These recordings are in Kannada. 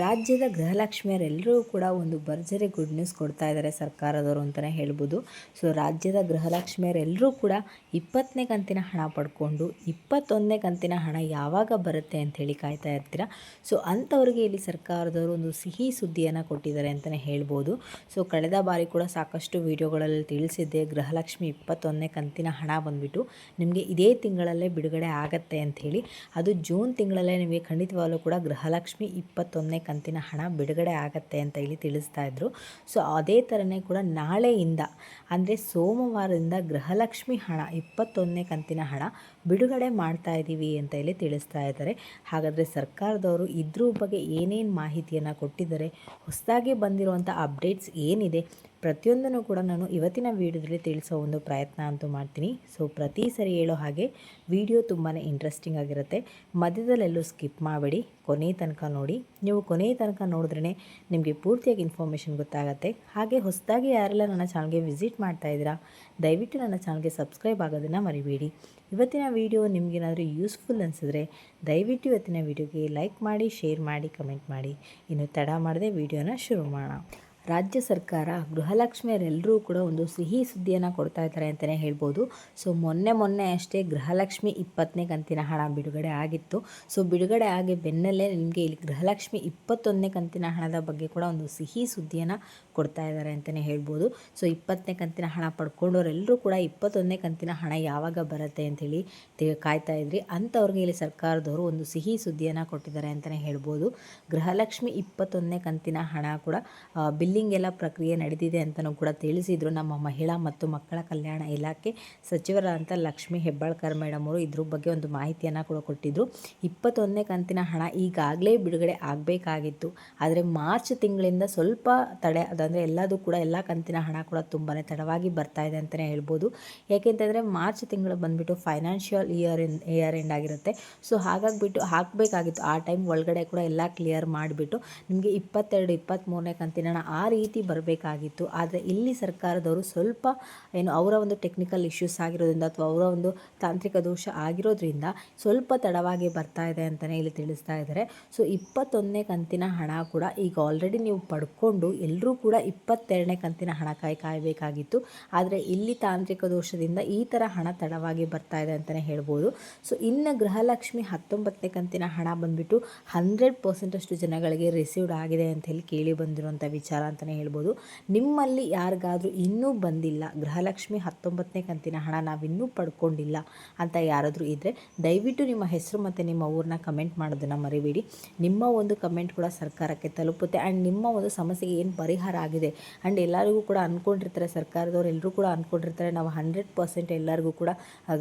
ರಾಜ್ಯದ ಗೃಹಲಕ್ಷ್ಮಿಯರೆಲ್ಲರೂ ಕೂಡ ಒಂದು ಭರ್ಜರಿ ಗುಡ್ ನ್ಯೂಸ್ ಕೊಡ್ತಾ ಇದ್ದಾರೆ ಸರ್ಕಾರದವರು ಅಂತಲೇ ಹೇಳ್ಬೋದು. ಸೊ ರಾಜ್ಯದ ಗೃಹಲಕ್ಷ್ಮಿಯರೆಲ್ಲರೂ ಕೂಡ ಇಪ್ಪತ್ತನೇ ಕಂತಿನ ಹಣ ಪಡ್ಕೊಂಡು ಇಪ್ಪತ್ತೊಂದನೇ ಕಂತಿನ ಹಣ ಯಾವಾಗ ಬರುತ್ತೆ ಅಂಥೇಳಿ ಕಾಯ್ತಾ ಇರ್ತೀರ? ಸೊ ಅಂಥವ್ರಿಗೆ ಇಲ್ಲಿ ಸರ್ಕಾರದವರು ಒಂದು ಸಿಹಿ ಸುದ್ದಿಯನ್ನು ಕೊಟ್ಟಿದ್ದಾರೆ ಅಂತಲೇ ಹೇಳ್ಬೋದು. ಸೊ ಕಳೆದ ಬಾರಿ ಕೂಡ ಸಾಕಷ್ಟು ವಿಡಿಯೋಗಳಲ್ಲಿ ತಿಳಿಸಿದ್ದೆ, ಗೃಹಲಕ್ಷ್ಮಿ ಇಪ್ಪತ್ತೊಂದನೇ ಕಂತಿನ ಹಣ ಬಂದುಬಿಟ್ಟು ನಿಮಗೆ ಇದೇ ತಿಂಗಳಲ್ಲೇ ಬಿಡುಗಡೆ ಆಗತ್ತೆ ಅಂಥೇಳಿ ಅದು ಜೂನ್ ತಿಂಗಳಲ್ಲೇ ನಿಮಗೆ ಖಂಡಿತವಾಗಲೂ ಕೂಡ ಗೃಹಲಕ್ಷ್ಮಿ ಇಪ್ಪತ್ತೊಂದನೇ ಕಂತಿನ ಹಣ ಬಿಡುಗಡೆ ಆಗತ್ತೆ ಅಂತ ಇಲ್ಲಿ ತಿಳಿಸ್ತಾ ಇದ್ರು. ಸೊ ಅದೇ ಥರನೇ ಕೂಡ ನಾಳೆಯಿಂದ, ಅಂದರೆ ಸೋಮವಾರದಿಂದ ಗೃಹಲಕ್ಷ್ಮಿ ಹಣ, ಇಪ್ಪತ್ತೊಂದನೇ ಕಂತಿನ ಹಣ ಬಿಡುಗಡೆ ಮಾಡ್ತಾ ಇದ್ದೀವಿ ಅಂತ ಇಲ್ಲಿ ತಿಳಿಸ್ತಾ ಇದ್ದಾರೆ. ಹಾಗಾದರೆ ಸರ್ಕಾರದವರು ಇದ್ರ ಬಗ್ಗೆ ಏನೇನು ಮಾಹಿತಿಯನ್ನು ಕೊಟ್ಟಿದ್ದಾರೆ, ಹೊಸದಾಗಿ ಬಂದಿರುವಂಥ ಅಪ್ಡೇಟ್ಸ್ ಏನಿದೆ, ಪ್ರತಿಯೊಂದನ್ನು ಕೂಡ ನಾನು ಇವತ್ತಿನ ವೀಡಿಯೋದಲ್ಲಿ ತಿಳಿಸೋ ಒಂದು ಪ್ರಯತ್ನ ಅಂತೂ ಮಾಡ್ತೀನಿ. ಸೊ ಪ್ರತಿ ಸರಿ ಹೇಳೋ ಹಾಗೆ ವಿಡಿಯೋ ತುಂಬಾ ಇಂಟ್ರೆಸ್ಟಿಂಗ್ ಆಗಿರುತ್ತೆ. ಮಧ್ಯದಲ್ಲೆಲ್ಲೂ ಸ್ಕಿಪ್ ಮಾಡಬೇಡಿ, ಕೊನೆ ತನಕ ನೋಡಿ. ನೀವು ಕೊನೆ ತನಕ ನೋಡಿದ್ರೇ ನಿಮಗೆ ಪೂರ್ತಿಯಾಗಿ ಇನ್ಫಾರ್ಮೇಷನ್ ಗೊತ್ತಾಗುತ್ತೆ. ಹಾಗೆ ಹೊಸದಾಗಿ ಯಾರೆಲ್ಲ ನನ್ನ ಚಾನಲ್ಗೆ ವಿಸಿಟ್ ಮಾಡ್ತಾ ಇದ್ದೀರಾ, ದಯವಿಟ್ಟು ನನ್ನ ಚಾನಲ್ಗೆ ಸಬ್ಸ್ಕ್ರೈಬ್ ಆಗೋದನ್ನು ಮರಿಬೇಡಿ. ಇವತ್ತಿನ ವಿಡಿಯೋ ನಿಮಗೇನಾದರೂ ಯೂಸ್ಫುಲ್ ಅನಿಸಿದ್ರೆ ದಯವಿಟ್ಟು ಇವತ್ತಿನ ವಿಡಿಯೋಗೆ ಲೈಕ್ ಮಾಡಿ ಶೇರ್ ಮಾಡಿ ಕಮೆಂಟ್ ಮಾಡಿ. ಇನ್ನು ತಡ ಮಾಡದೆ ವಿಡಿಯೋನ ಶುರು ಮಾಡೋಣ. ರಾಜ್ಯ ಸರ್ಕಾರ, ಗೃಹಲಕ್ಷ್ಮಿಯರೆಲ್ಲರೂ ಕೂಡ ಒಂದು ಸಿಹಿ ಸುದ್ದಿಯನ್ನು ಕೊಡ್ತಾ ಇದ್ದಾರೆ ಅಂತಲೇ ಹೇಳ್ಬೋದು. ಸೊ, ಮೊನ್ನೆ ಮೊನ್ನೆ ಅಷ್ಟೇ ಗೃಹಲಕ್ಷ್ಮಿ ಇಪ್ಪತ್ತನೇ ಕಂತಿನ ಹಣ ಬಿಡುಗಡೆ ಆಗಿತ್ತು. ಸೊ, ಬಿಡುಗಡೆ ಆಗಿ ಬೆನ್ನಲ್ಲೇ ನಿಮಗೆ ಇಲ್ಲಿ ಗೃಹಲಕ್ಷ್ಮಿ ಇಪ್ಪತ್ತೊಂದನೇ ಕಂತಿನ ಹಣದ ಬಗ್ಗೆ ಕೂಡ ಒಂದು ಸಿಹಿ ಸುದ್ದಿಯನ್ನು ಕೊಡ್ತಾ ಇದ್ದಾರೆ ಅಂತಲೇ ಹೇಳ್ಬೋದು. ಸೊ, ಇಪ್ಪತ್ತನೇ ಕಂತಿನ ಹಣ ಪಡ್ಕೊಂಡವರೆಲ್ಲರೂ ಕೂಡ ಇಪ್ಪತ್ತೊಂದನೇ ಕಂತಿನ ಹಣ ಯಾವಾಗ ಬರುತ್ತೆ ಅಂಥೇಳಿ ಕಾಯ್ತಾ ಇದ್ರಿ. ಅಂಥವ್ರಿಗೆ ಇಲ್ಲಿ ಸರ್ಕಾರದವರು ಒಂದು ಸಿಹಿ ಸುದ್ದಿಯನ್ನು ಕೊಟ್ಟಿದ್ದಾರೆ ಅಂತಲೇ ಹೇಳ್ಬೋದು. ಗೃಹಲಕ್ಷ್ಮಿ ಇಪ್ಪತ್ತೊಂದನೇ ಕಂತಿನ ಹಣ ಕೂಡ ಬಿಲ್ ಬಿಲ್ಲಿಂಗ್ ಎಲ್ಲ ಪ್ರಕ್ರಿಯೆ ನಡೆದಿದೆ ಅಂತಲೂ ಕೂಡ ತಿಳಿಸಿದರು. ನಮ್ಮ ಮಹಿಳಾ ಮತ್ತು ಮಕ್ಕಳ ಕಲ್ಯಾಣ ಇಲಾಖೆ ಸಚಿವರಾದಂಥ ಲಕ್ಷ್ಮಿ ಹೆಬ್ಬಾಳ್ಕರ್ ಮೇಡಮ್ ಅವರು ಇದ್ರ ಬಗ್ಗೆ ಒಂದು ಮಾಹಿತಿಯನ್ನು ಕೂಡ ಕೊಟ್ಟಿದ್ದರು ಇಪ್ಪತ್ತೊಂದನೇ ಕಂತಿನ ಹಣ ಈಗಾಗಲೇ ಬಿಡುಗಡೆ ಆಗಬೇಕಾಗಿತ್ತು. ಆದರೆ ಮಾರ್ಚ್ ತಿಂಗಳಿಂದ ಸ್ವಲ್ಪ ತಡೆ, ಅದಂದರೆ ಎಲ್ಲದೂ ಕೂಡ ಎಲ್ಲ ಕಂತಿನ ಹಣ ಕೂಡ ತುಂಬಾ ತಡವಾಗಿ ಬರ್ತಾ ಇದೆ ಅಂತಲೇ ಹೇಳ್ಬೋದು. ಯಾಕೆಂತಂದರೆ ಮಾರ್ಚ್ ತಿಂಗಳು ಬಂದುಬಿಟ್ಟು ಫೈನಾನ್ಷಿಯಲ್ ಇಯರ್ ಇಯರ್ ಎಂಡ್ ಆಗಿರುತ್ತೆ. ಸೊ ಹಾಗಾಗಿಬಿಟ್ಟು ಹಾಕಬೇಕಾಗಿತ್ತು. ಆ ಟೈಮ್ ಒಳಗಡೆ ಕೂಡ ಎಲ್ಲ ಕ್ಲಿಯರ್ ಮಾಡಿಬಿಟ್ಟು ನಿಮಗೆ ಇಪ್ಪತ್ತೆರಡು ಇಪ್ಪತ್ತ್ಮೂರನೇ ಕಂತಿನ ಹಣ ಆ ರೀತಿ ಬರಬೇಕಾಗಿತ್ತು. ಆದರೆ ಇಲ್ಲಿ ಸರ್ಕಾರದವರು ಸ್ವಲ್ಪ ಏನು ಅವರ ಒಂದು ಟೆಕ್ನಿಕಲ್ ಇಶ್ಯೂಸ್ ಆಗಿರೋದ್ರಿಂದ ಅಥವಾ ಅವರ ಒಂದು ತಾಂತ್ರಿಕ ದೋಷ ಆಗಿರೋದ್ರಿಂದ ಸ್ವಲ್ಪ ತಡವಾಗಿ ಬರ್ತಾ ಇದೆ ಅಂತಲೇ ಇಲ್ಲಿ ತಿಳಿಸ್ತಾ ಇದ್ದಾರೆ. ಸೊ ಇಪ್ಪತ್ತೊಂದನೇ ಕಂತಿನ ಹಣ ಕೂಡ ಈಗ ಆಲ್ರೆಡಿ ನೀವು ಪಡ್ಕೊಂಡು ಎಲ್ಲರೂ ಕೂಡ ಇಪ್ಪತ್ತೆರಡನೇ ಕಂತಿನ ಹಣ ಕಾಯಿ, ಕಾಯಬೇಕಾಗಿತ್ತು. ಆದರೆ ಇಲ್ಲಿ ತಾಂತ್ರಿಕ ದೋಷದಿಂದ ಈ ಥರ ಹಣ ತಡವಾಗಿ ಬರ್ತಾ ಇದೆ ಅಂತಲೇ ಹೇಳ್ಬೋದು. ಸೊ ಇನ್ನು ಗೃಹಲಕ್ಷ್ಮಿ ಹತ್ತೊಂಬತ್ತನೇ ಕಂತಿನ ಹಣ ಬಂದುಬಿಟ್ಟು ಹಂಡ್ರೆಡ್ ಪರ್ಸೆಂಟಷ್ಟು ಜನಗಳಿಗೆ ರಿಸೀವ್ಡ್ ಆಗಿದೆ ಅಂತ ಹೇಳಿ ಕೇಳಿ ಬಂದಿರುವಂಥ ವಿಚಾರ. ಅಂತಲೇ ಹೇಳ್ಬೋದು. ನಿಮ್ಮಲ್ಲಿ ಯಾರಿಗಾದರೂ ಇನ್ನೂ ಬಂದಿಲ್ಲ, ಗೃಹಲಕ್ಷ್ಮಿ ಹತ್ತೊಂಬತ್ತನೇ ಕಂತಿನ ಹಣ ನಾವಿನ್ನೂ ಪಡ್ಕೊಂಡಿಲ್ಲ ಅಂತ ಯಾರಾದರೂ ಇದ್ದರೆ ದಯವಿಟ್ಟು ನಿಮ್ಮ ಹೆಸರು ಮತ್ತು ನಿಮ್ಮ ಊರನ್ನ ಕಮೆಂಟ್ ಮಾಡೋದನ್ನು ಮರಿಬೇಡಿ. ನಿಮ್ಮ ಒಂದು ಕಮೆಂಟ್ ಕೂಡ ಸರ್ಕಾರಕ್ಕೆ ತಲುಪುತ್ತೆ. ಆ್ಯಂಡ್ ನಿಮ್ಮ ಒಂದು ಸಮಸ್ಯೆಗೆ ಏನು ಪರಿಹಾರ ಆಗಿದೆ? ಆ್ಯಂಡ್ ಎಲ್ಲರಿಗೂ ಕೂಡ ಅಂದ್ಕೊಂಡಿರ್ತಾರೆ ಸರ್ಕಾರದವ್ರು ಎಲ್ಲರೂ ಕೂಡ ಅಂದ್ಕೊಂಡಿರ್ತಾರೆ ನಾವು ಹಂಡ್ರೆಡ್ ಪರ್ಸೆಂಟ್ ಎಲ್ಲರಿಗೂ ಕೂಡ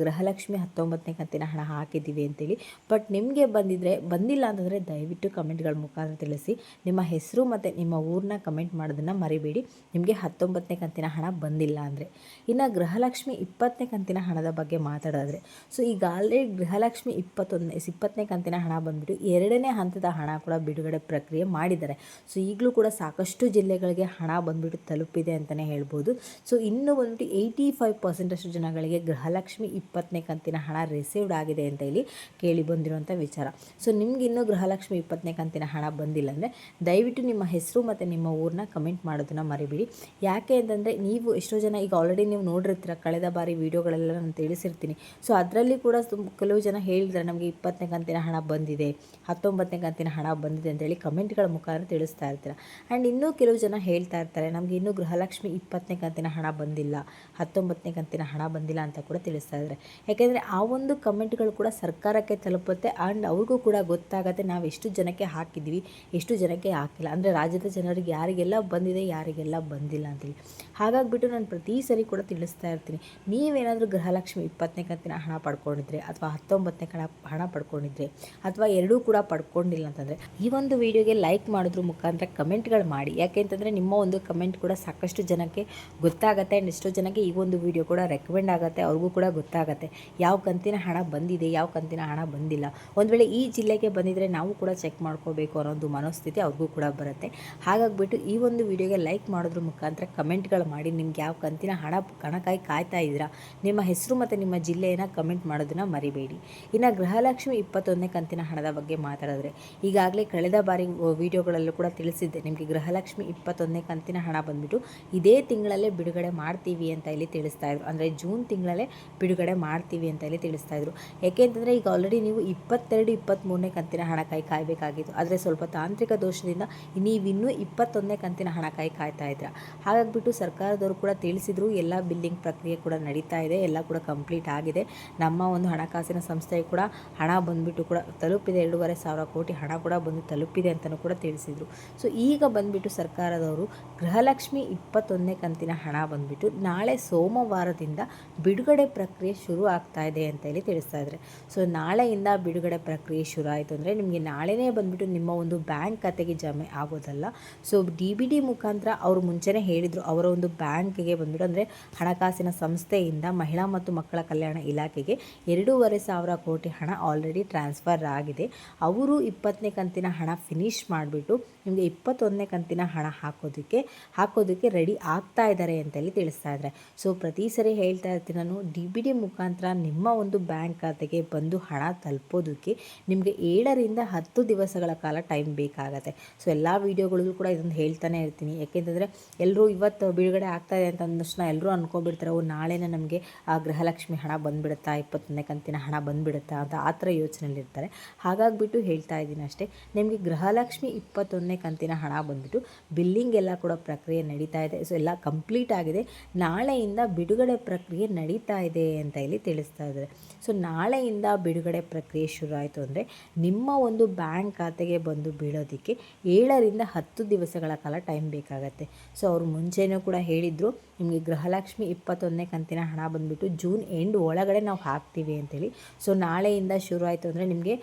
ಗೃಹಲಕ್ಷ್ಮಿ ಹತ್ತೊಂಬತ್ತನೇ ಕಂತಿನ ಹಣ ಹಾಕಿದ್ದೀವಿ ಅಂತೇಳಿ. ಬಟ್ ನಿಮಗೆ ಬಂದಿದ್ದರೆ ಬಂದಿಲ್ಲ ಅಂತಂದರೆ ದಯವಿಟ್ಟು ಕಮೆಂಟ್ಗಳ ಮುಖಾಂತರ ತಿಳಿಸಿ. ನಿಮ್ಮ ಹೆಸರು ಮತ್ತು ನಿಮ್ಮ ಊರನ್ನ ಕಮೆಂಟ್ ಮಾಡೋದನ್ನು ಮರಿಬೇಡಿ. ನಿಮಗೆ ಹತ್ತೊಂಬತ್ತನೇ ಕಂತಿನ ಹಣ ಬಂದಿಲ್ಲ ಅಂದರೆ. ಇನ್ನು ಗೃಹಲಕ್ಷ್ಮಿ ಇಪ್ಪತ್ತನೇ ಕಂತಿನ ಹಣದ ಬಗ್ಗೆ ಮಾತಾಡಿದ್ರೆ ಸೊ ಈಗ ಆಲ್ರೆಡಿ ಗೃಹಲಕ್ಷ್ಮಿ ಇಪ್ಪತ್ತೊಂದನೇ ಇಪ್ಪತ್ತನೇ ಕಂತಿನ ಹಣ ಬಂದ್ಬಿಟ್ಟು ಎರಡನೇ ಹಂತದ ಹಣ ಕೂಡ ಬಿಡುಗಡೆ ಪ್ರಕ್ರಿಯೆ ಮಾಡಿದ್ದಾರೆ. ಸೊ ಈಗಲೂ ಕೂಡ ಸಾಕಷ್ಟು ಜಿಲ್ಲೆಗಳಿಗೆ ಹಣ ಬಂದುಬಿಟ್ಟು ತಲುಪಿದೆ ಅಂತಲೇ ಹೇಳ್ಬೋದು. ಸೊ ಇನ್ನು ಬಂದ್ಬಿಟ್ಟು ಏಯ್ಟಿ ಫೈವ್ ಪರ್ಸೆಂಟಷ್ಟು ಜನಗಳಿಗೆ ಗೃಹಲಕ್ಷ್ಮಿ ಇಪ್ಪತ್ತನೇ ಕಂತಿನ ಹಣ ರಿಸೀವ್ಡ್ ಆಗಿದೆ ಅಂತ ಇಲ್ಲಿ ಕೇಳಿ ಬಂದಿರುವಂಥ ವಿಚಾರ. ಸೊ ನಿಮ್ಗೆ ಇನ್ನೂ ಗೃಹಲಕ್ಷ್ಮಿ ಇಪ್ಪತ್ತನೇ ಕಂತಿನ ಹಣ ಬಂದಿಲ್ಲ ಅಂದರೆ ದಯವಿಟ್ಟು ನಿಮ್ಮ ಹೆಸರು ಮತ್ತು ನಿಮ್ಮ ಊರನ್ನ ಕಮೆಂಟ್ ಮಾಡೋದನ್ನು ಮರಿಬೇಡಿ. ಯಾಕೆ ಅಂತಂದರೆ ನೀವು ಎಷ್ಟೋ ಜನ ಈಗ ಆಲ್ರೆಡಿ ನೀವು ನೋಡಿರ್ತೀರ, ಕಳೆದ ಬಾರಿ ವೀಡಿಯೋಗಳೆಲ್ಲ ನಾನು ತಿಳಿಸಿರ್ತೀನಿ. ಸೊ ಅದರಲ್ಲಿ ಕೂಡ ಕೆಲವು ಜನ ಹೇಳಿದ್ರೆ ನಮಗೆ ಇಪ್ಪತ್ತನೇ ಕಂತಿನ ಹಣ ಬಂದಿದೆ, ಹತ್ತೊಂಬತ್ತನೇ ಕಂತಿನ ಹಣ ಬಂದಿದೆ ಅಂತೇಳಿ ಕಮೆಂಟ್ಗಳ ಮುಖಾಂತರ ತಿಳಿಸ್ತಾ ಇರ್ತೀರ. ಆ್ಯಂಡ್ ಇನ್ನೂ ಕೆಲವು ಜನ ಹೇಳ್ತಾ ಇರ್ತಾರೆ, ನಮಗೆ ಇನ್ನೂ ಗೃಹಲಕ್ಷ್ಮಿ ಇಪ್ಪತ್ತನೇ ಕಂತಿನ ಹಣ ಬಂದಿಲ್ಲ, ಹತ್ತೊಂಬತ್ತನೇ ಕಂತಿನ ಹಣ ಬಂದಿಲ್ಲ ಅಂತ ಕೂಡ ತಿಳಿಸ್ತಾ ಇದ್ದಾರೆ. ಯಾಕೆಂದರೆ ಆ ಒಂದು ಕಮೆಂಟ್ಗಳು ಕೂಡ ಸರ್ಕಾರಕ್ಕೆ ತಲುಪುತ್ತೆ ಆ್ಯಂಡ್ ಅವ್ರಿಗೂ ಕೂಡ ಗೊತ್ತಾಗುತ್ತೆ ನಾವು ಎಷ್ಟು ಜನಕ್ಕೆ ಹಾಕಿದ್ವಿ ಎಷ್ಟು ಜನಕ್ಕೆ ಹಾಕಿಲ್ಲ. ಅಂದರೆ ರಾಜ್ಯದ ಜನರಿಗೆ ಯಾರಿಗೆಲ್ಲ ಬಂದಿದೆ, ಯಾರಿಗೆಲ್ಲ ಬಂದಿಲ್ಲ ಅಂತೇಳಿ ಹಾಗಾಗಿಬಿಟ್ಟು ನಾನು ಪ್ರತಿ ಸರಿ ಕೂಡ ತಿಳಿಸ್ತಾ ಇರ್ತೀನಿ. ನೀವೇನಾದರೂ ಗೃಹಲಕ್ಷ್ಮಿ ಇಪ್ಪತ್ತನೇ ಕಂತಿನ ಹಣ ಪಡ್ಕೊಂಡಿದ್ರೆ ಅಥವಾ ಹತ್ತೊಂಬತ್ತನೇ ಕಣ ಹಣ ಪಡ್ಕೊಂಡಿದ್ರೆ ಅಥವಾ ಎರಡೂ ಕೂಡ ಪಡ್ಕೊಂಡಿಲ್ಲ ಅಂತಂದರೆ, ಈ ಒಂದು ವಿಡಿಯೋಗೆ ಲೈಕ್ ಮಾಡೋದ್ರ ಮುಖಾಂತರ ಕಮೆಂಟ್ಗಳು ಮಾಡಿ. ಯಾಕೆ ಅಂತಂದರೆ ನಿಮ್ಮ ಒಂದು ಕಮೆಂಟ್ ಕೂಡ ಸಾಕಷ್ಟು ಜನಕ್ಕೆ ಗೊತ್ತಾಗುತ್ತೆ ಆ್ಯಂಡ್ ಎಷ್ಟೋ ಜನಕ್ಕೆ ಈ ಒಂದು ವಿಡಿಯೋ ಕೂಡ ರೆಕಮೆಂಡ್ ಆಗುತ್ತೆ, ಅವ್ರಿಗೂ ಕೂಡ ಗೊತ್ತಾಗುತ್ತೆ. ಯಾವ ಕಂತಿನ ಹಣ ಬಂದಿದೆ, ಯಾವ ಕಂತಿನ ಹಣ ಬಂದಿಲ್ಲ. ಒಂದು ವೇಳೆ ಈ ಜಿಲ್ಲೆಗೆ ಬಂದಿದ್ದರೆ ನಾವು ಕೂಡ ಚೆಕ್ ಮಾಡ್ಕೋಬೇಕು ಅನ್ನೋದು ಮನೋಸ್ಥಿತಿ ಅವ್ರಿಗೂ ಕೂಡ ಬರುತ್ತೆ. ಹಾಗಾಗಿಬಿಟ್ಟು ಈ ಒಂದು ವಿಡಿಯೋಗೆ ಲೈಕ್ ಮಾಡೋದ್ರ ಮುಖಾಂತರ ಕಮೆಂಟ್ಗಳು ಮಾಡಿ. ನಿಮ್ಗೆ ಯಾವ ಕಂತಿನ ಹಣ ಹಣಕ್ಕಾಗಿ ಕಾಯ್ತಾ ಇದ್ದೀರಾ? ನಿಮ್ಮ ಹೆಸರು ಮತ್ತು ನಿಮ್ಮ ಜಿಲ್ಲೆಯನ್ನು ಕಮೆಂಟ್ ಮಾಡೋದನ್ನು ಮರಿಬೇಡಿ. ಇನ್ನು ಗೃಹಲಕ್ಷ್ಮಿ ಇಪ್ಪತ್ತೊಂದನೇ ಕಂತಿನ ಹಣದ ಬಗ್ಗೆ ಮಾತಾಡಿದ್ರೆ ಈಗಾಗಲೇ ಕಳೆದ ಬಾರಿ ವಿಡಿಯೋಗಳಲ್ಲೂ ಕೂಡ ತಿಳಿಸಿದ್ದೆ. ನಿಮಗೆ ಗೃಹಲಕ್ಷ್ಮಿ ಇಪ್ಪತ್ತೊಂದನೇ ಕಂತಿನ ಹಣ ಬಂದುಬಿಟ್ಟು ಇದೇ ತಿಂಗಳಲ್ಲೇ ಬಿಡುಗಡೆ ಮಾಡ್ತೀವಿ ಅಂತ ಇಲ್ಲಿ ತಿಳಿಸ್ತಾ ಇದ್ರು. ಅಂದರೆ ಜೂನ್ ತಿಂಗಳಲ್ಲೇ ಬಿಡುಗಡೆ ಮಾಡ್ತೀವಿ ಅಂತ ಇಲ್ಲಿ ತಿಳಿಸ್ತಾ ಇದ್ರು. ಯಾಕೆಂತಂದರೆ ಈಗ ಆಲ್ರೆಡಿ ನೀವು ಇಪ್ಪತ್ತೆರಡು ಇಪ್ಪತ್ತ್ಮೂರನೇ ಕಂತಿನ ಹಣಕ್ಕಾಗಿ ಕಾಯಬೇಕಾಗಿತ್ತು. ಆದರೆ ಸ್ವಲ್ಪ ತಾಂತ್ರಿಕ ದೋಷದಿಂದ ನೀವಿನ್ನೂ ಇಪ್ಪತ್ತೊಂದನೇ ಕಂತಿನ ಹಣಕ್ಕಾಗಿ ಕಾಯ್ತಾ ಇದ್ರ. ಹಾಗಾಗಿಬಿಟ್ಟು ಸರ್ಕಾರದವರು ಕೂಡ ತಿಳಿಸಿದ್ರು, ಎಲ್ಲ ಬಿಲ್ಲಿಂಗ್ ಪ್ರಕ್ರಿಯೆ ಕೂಡ ನಡೀತಾ ಇದೆ, ಎಲ್ಲ ಕೂಡ ಕಂಪ್ಲೀಟ್ ಆಗಿದೆ. ನಮ್ಮ ಒಂದು ಹಣಕಾಸಿನ ಸಂಸ್ಥೆಗೆ ಕೂಡ ಹಣ ಬಂದುಬಿಟ್ಟು ಕೂಡ ತಲುಪಿದೆ, ಎರಡೂವರೆ ಸಾವಿರ ಕೋಟಿ ಹಣ ಕೂಡ ಬಂದು ತಲುಪಿದೆ ಅಂತಲೂ ಕೂಡ ತಿಳಿಸಿದರು. ಸೊ ಈಗ ಬಂದುಬಿಟ್ಟು ಸರ್ಕಾರದವರು ಗೃಹಲಕ್ಷ್ಮಿ ಇಪ್ಪತ್ತೊಂದನೇ ಕಂತಿನ ಹಣ ಬಂದುಬಿಟ್ಟು ನಾಳೆ ಸೋಮವಾರದಿಂದ ಬಿಡುಗಡೆ ಪ್ರಕ್ರಿಯೆ ಶುರು ಆಗ್ತಾ ಇದೆ ಅಂತ ಹೇಳಿ ತಿಳಿಸ್ತಾ ಇದ್ದಾರೆ ಸೊ ನಾಳೆಯಿಂದ ಬಿಡುಗಡೆ ಪ್ರಕ್ರಿಯೆ ಶುರು ಆಯಿತು ಅಂದರೆ ನಿಮಗೆ ನಾಳೆನೇ ಬಂದುಬಿಟ್ಟು ನಿಮ್ಮ ಒಂದು ಬ್ಯಾಂಕ್ ಖಾತೆಗೆ ಜಮೆ ಆಗೋದಲ್ಲ. ಸೊ ಡಿ ಬಿ ಡಿ ಮುಖಾಂತರ ಅವರು ಮುಂಚೆನೇ ಹೇಳಿದರು, ಅವರ ಒಂದು ಬ್ಯಾಂಕಿಗೆ ಬಂದ್ಬಿಟ್ಟು ಅಂದರೆ ಹಣಕಾಸಿನ ಸಂಸ್ಥೆಯಿಂದ ಮಹಿಳಾ ಮತ್ತು ಮಕ್ಕಳ ಕಲ್ಯಾಣ ಇಲಾಖೆಗೆ ಎರಡೂವರೆ ಸಾವಿರ ಕೋಟಿ ಹಣ ಆಲ್ರೆಡಿ ಟ್ರಾನ್ಸ್ಫರ್ ಆಗಿದೆ. ಅವರು ಇಪ್ಪತ್ತನೇ ಕಂತಿನ ಹಣ ಫಿನಿಶ್ ಮಾಡಿಬಿಟ್ಟು ನಿಮಗೆ ಇಪ್ಪತ್ತೊಂದನೇ ಕಂತಿನ ಹಣ ಹಾಕೋದಕ್ಕೆ ಹಾಕೋದಕ್ಕೆ ರೆಡಿ ಆಗ್ತಾ ಇದ್ದಾರೆ ಅಂತೇಳಿ ತಿಳಿಸ್ತಾ ಇದ್ದಾರೆ ಸೊ ಪ್ರತಿ ಸರಿ ಹೇಳ್ತಾ ಇರ್ತೀನಿ ನಾನು ಡಿ ಬಿ ಡಿ ಮುಖಾಂತರ ನಿಮ್ಮ ಒಂದು ಬ್ಯಾಂಕ್ ಖಾತೆಗೆ ಬಂದು ಹಣ ತಲುಪೋದಕ್ಕೆ ನಿಮಗೆ ಏಳರಿಂದ ಹತ್ತು ದಿವಸಗಳ ಕಾಲ ಟೈಮ್ ಬೇಕಾಗತ್ತೆ. ಸೊ ಎಲ್ಲ ವೀಡಿಯೋಗಳಲ್ಲೂ ಕೂಡ ಇದೊಂದು ಹೇಳ್ತಾನೆ ಇರ್ತೀನಿ. ಯಾಕೆಂತಂದರೆ ಎಲ್ಲರೂ ಇವತ್ತು ಬಿಡುಗಡೆ ಆಗ್ತಾಯಿದೆ ಅಂತ ಅಂದಷ್ಟು ಎಲ್ಲರೂ ಅನ್ಕೊಬಿಡ್ತಾರೆ, ಓ, ನಾಳೆನೇ ನಮಗೆ ಆ ಗೃಹಲಕ್ಷ್ಮಿ ಹಣ ಬಂದುಬಿಡುತ್ತಾ, ಇಪ್ಪತ್ತೊಂದನೇ ಕಂತಿನ ಹಣ ಬಂದುಬಿಡುತ್ತಾ ಅಂತ ಆ ಥರ ಯೋಚನೆಯಲ್ಲಿರ್ತಾರೆ ಹಾಗಾಗಿಬಿಟ್ಟು ಹೇಳ್ತಾ ಇದ್ದೀನಿ ಅಷ್ಟೇ, ನಿಮಗೆ ಗೃಹಲಕ್ಷ್ಮಿ ಇಪ್ಪತ್ತೊಂದನೇ ಕಂತಿನ ಹಣ ಬಂದ್ಬಿಟ್ಟು ಬಿಲ್ಲಿಂಗ್ ಎಲ್ಲ ಕೂಡ ಪ್ರಕ್ರಿಯೆ ನಡೀತಾ ಇದೆ. ಸೊ ಎಲ್ಲ ಕಂಪ್ಲೀಟ್ ಆಗಿದೆ. ನಾಳೆಯಿಂದ ಬಿಡುಗಡೆ ಪ್ರಕ್ರಿಯೆ ನಡೀತಾ ಇದೆ ಅಂತ ಇಲ್ಲಿ ತಿಳಿಸ್ತಾ ಇದ್ದಾರೆ. ಸೊ ನಾಳೆಯಿಂದ ಬಿಡುಗಡೆ ಪ್ರಕ್ರಿಯೆ ಶುರು ಆಯಿತು ಅಂದರೆ ನಿಮ್ಮ ಒಂದು ಬ್ಯಾಂಕ್ ಖಾತೆಗೆ ಬಂದು ಬೀಳೋದಕ್ಕೆ ಏಳರಿಂದ ಹತ್ತು ದಿವಸಗಳ ಕಾಲ ಟೈಮ್ ಬೇಕಾಗತ್ತೆ. ಸೊ ಅವರು ಮುಂಚೆನೂ ಕೂಡ ಹೇಳಿದರು ನಿಮಗೆ ಗೃಹಲಕ್ಷ್ಮಿ ಇಪ್ಪತ್ತೊಂದನೇ ಕಂತಿನ ಹಣ ಬಂದುಬಿಟ್ಟು ಜೂನ್ ಎಂಡ್ ಒಳಗಡೆ ನಾವು ಹಾಕ್ತೀವಿ ಅಂತೇಳಿ. ಸೊ ನಾಳೆಯಿಂದ ಶುರು ಆಯಿತು ಅಂದರೆ ನಿಮಗೆ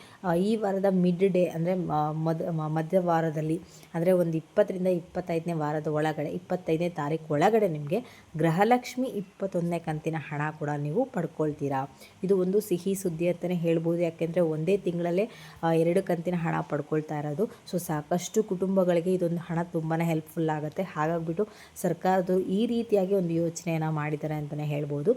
ಈ ವಾರದ ಮಿಡ್ ಡೇ ಅಂದರೆ ಮಧ್ಯ ಮಧ್ಯ ವಾರದಲ್ಲಿ ಅಂದರೆ ಒಂದು ಇಪ್ಪತ್ತರಿಂದ ಇಪ್ಪತ್ತೈದನೇ ವಾರದ ಒಳಗಡೆ, ಇಪ್ಪತ್ತೈದನೇ ತಾರೀಕು ಒಳಗಡೆ ನಿಮಗೆ ಗೃಹಲಕ್ಷ್ಮಿ ಇಪ್ಪತ್ತೊಂದನೇ ಕಂತಿನ ಹಣ ಕೂಡ ನೀವು ಪಡ್ಕೊಳ್ತೀರಾ. ಇದು ಒಂದು ಸಿಹಿ ಸುದ್ದಿ ಅಂತಲೇ ಹೇಳ್ಬೋದು. ಯಾಕೆಂದರೆ ಒಂದೇ ತಿಂಗಳಲ್ಲೇ ಎರಡು ಕಂತಿನ ಹಣ ಪಡ್ಕೊಳ್ತಾ ಇರೋದು. ಸೊ ಸಾಕಷ್ಟು ಕುಟುಂಬಗಳಿಗೆ ಇದೊಂದು ಹಣ ತುಂಬಾ ಹೆಲ್ಪ್ಫುಲ್ ಆಗುತ್ತೆ. ಹಾಗಾಗಿಬಿಟ್ಟು ಸರ್ಕಾರದ್ದು ಈ ರೀತಿಯಾಗಿ ಒಂದು ಯೋಚನೆಯನ್ನು ಮಾಡಿದ್ದಾರೆ ಅಂತಲೇ ಹೇಳ್ಬೋದು.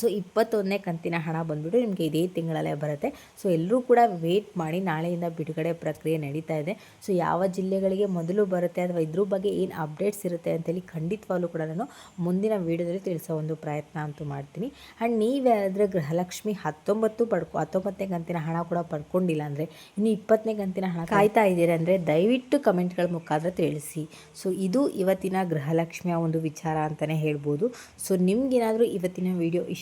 ಸೊ ಇಪ್ಪತ್ತೊಂದನೇ ಕಂತಿನ ಹಣ ಬಂದುಬಿಟ್ಟು ನಿಮಗೆ ಇದೇ ತಿಂಗಳಲ್ಲೇ ಬರುತ್ತೆ. ಸೊ ಎಲ್ಲರೂ ಕೂಡ ವೇಟ್ ಮಾಡಿ ನಾಳೆಯಿಂದ ಬಿಡುಗಡೆ ಪ್ರಕ್ರಿಯೆ ನಡೀತಾ ಇದೆ. ಸೊ ಯಾವ ಜಿಲ್ಲೆಗಳಿಗೆ ಮೊದಲು ಬರುತ್ತೆ ಅಥವಾ ಇದ್ರ ಬಗ್ಗೆ ಏನು ಅಪ್ಡೇಟ್ಸ್ ಇರುತ್ತೆ ಅಂತೇಳಿ ಖಂಡಿತವಾಗ್ಲೂ ಕೂಡ ನಾನು ಮುಂದಿನ ವೀಡಿಯೋದಲ್ಲಿ ತಿಳಿಸೋ ಒಂದು ಪ್ರಯತ್ನ ಅಂತೂ ಮಾಡ್ತೀನಿ. ಆ್ಯಂಡ್ ನೀವ್ಯಾರಾದರೆ ಗೃಹಲಕ್ಷ್ಮಿ ಹತ್ತೊಂಬತ್ತು ಪಡ್ಕೊ, ಹತ್ತೊಂಬತ್ತನೇ ಕಂತಿನ ಹಣ ಕೂಡ ಪಡ್ಕೊಂಡಿಲ್ಲ ಅಂದರೆ, ಇನ್ನು ಇಪ್ಪತ್ತನೇ ಕಂತಿನ ಹಣ ಕಾಯ್ತಾ ಇದ್ದೀರಾ ಅಂದರೆ ದಯವಿಟ್ಟು ಕಮೆಂಟ್ಗಳ ಮುಖಾಂತರ ತಿಳಿಸಿ. ಸೊ ಇದು ಇವತ್ತಿನ ಗೃಹಲಕ್ಷ್ಮಿಯ ಒಂದು ವಿಚಾರ ಅಂತಲೇ ಹೇಳ್ಬೋದು. ಸೊ ನಿಮ್ಗೇನಾದರೂ ಇವತ್ತಿನ ವಿಡಿಯೋ ಇಷ್ಟ